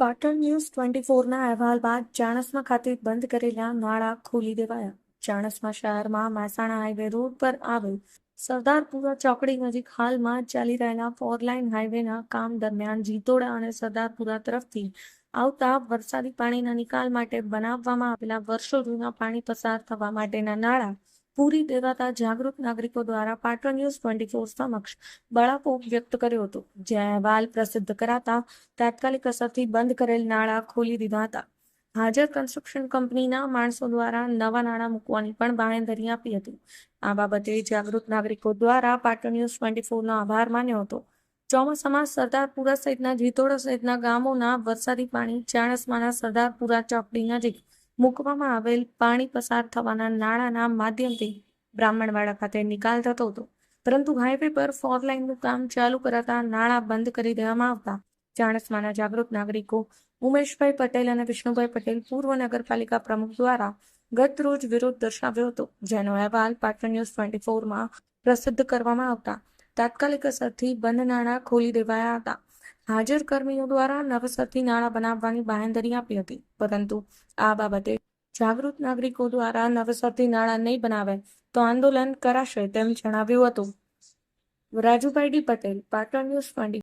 Patan news twenty ફોરના અહેવાલ બાદ ચાણસ્મા ખાતે બંધ કરેલા નાળા ખોલી દેવાયા. ચાણસ્મા શહેરમાં મહેસાણા હાઈવે રોડ પર આવેલ સરદારપુરા ચોકડી નજીક હાલમાં ચાલી રહેલા ફોર લાઇન હાઈવેના કામ દરમિયાન જીતોડા અને સરદારપુરા તરફથી આવતા વરસાદી પાણીના નિકાલ માટે બનાવવામાં આવેલા વર્ષો જૂના પાણી પસાર થવા માટેના નાળા પૂરી દેવાતા જાગૃત નાગરિકો દ્વારા પાટણ ન્યૂઝ ટ્વેન્ટી ફોર સમક્ષ બળાપો વ્યક્ત કર્યો હતો. જે અહેવાલ પ્રસિદ્ધ કરાતા તાત્કાલિક અસરથી બંધ કરેલ નાળા ખોલી દીધા હતા. હાજર કન્સ્ટ્રક્શન કંપનીના માણસો દ્વારા નવા નાણાં મૂકવાની પણ બાંહેધરી આપી હતી. આ બાબતે જાગૃત નાગરિકો દ્વારા પાટણ ન્યૂઝ ટ્વેન્ટી ફોરનો આભાર માન્યો હતો. ચોમાસામાં સરદારપુરા સહિતના જીતોડા સહિતના ગામોના વરસાદી પાણી ચાણસમાના સરદારપુરા ચોકડી નજીક મૂકવામાં આવેલ પાણી પસાર થવાના નાણાંના માધ્યમથી બ્રાહ્મણવાડા ખાતે નિકાલ થતો હતો. પરંતુ હાઈવે પર ફોર લાઇનનું કામ ચાલુ કરાતા નાણાં બંધ કરી દેવામાં આવતા ચાણસ્માના જાગૃત નાગરિકો ઉમેશભાઈ પટેલ અને વિષ્ણુભાઈ પટેલ પૂર્વ નગરપાલિકા પ્રમુખ દ્વારા ગત રોજ વિરોધ દર્શાવ્યો હતો, જેનો અહેવાલ પાટણ ન્યૂઝ ટ્વેન્ટી ફોરમાં પ્રસિદ્ધ કરવામાં આવતા. તાત્કાલિક અસરથી બંધ નાણાં ખોલી દેવાયા હતા. હાજર કર્મીઓ દ્વારા નવસરથી નાણાં બનાવવાની બાહેંધરી આપી હતી, પરંતુ આ બાબતે જાગૃત નાગરિકો દ્વારા નવસરથી નાણાં નહીં બનાવે તો આંદોલન કરાશે તેમ જણાવ્યું હતું. Rajubhai D Patel, Patan news twenty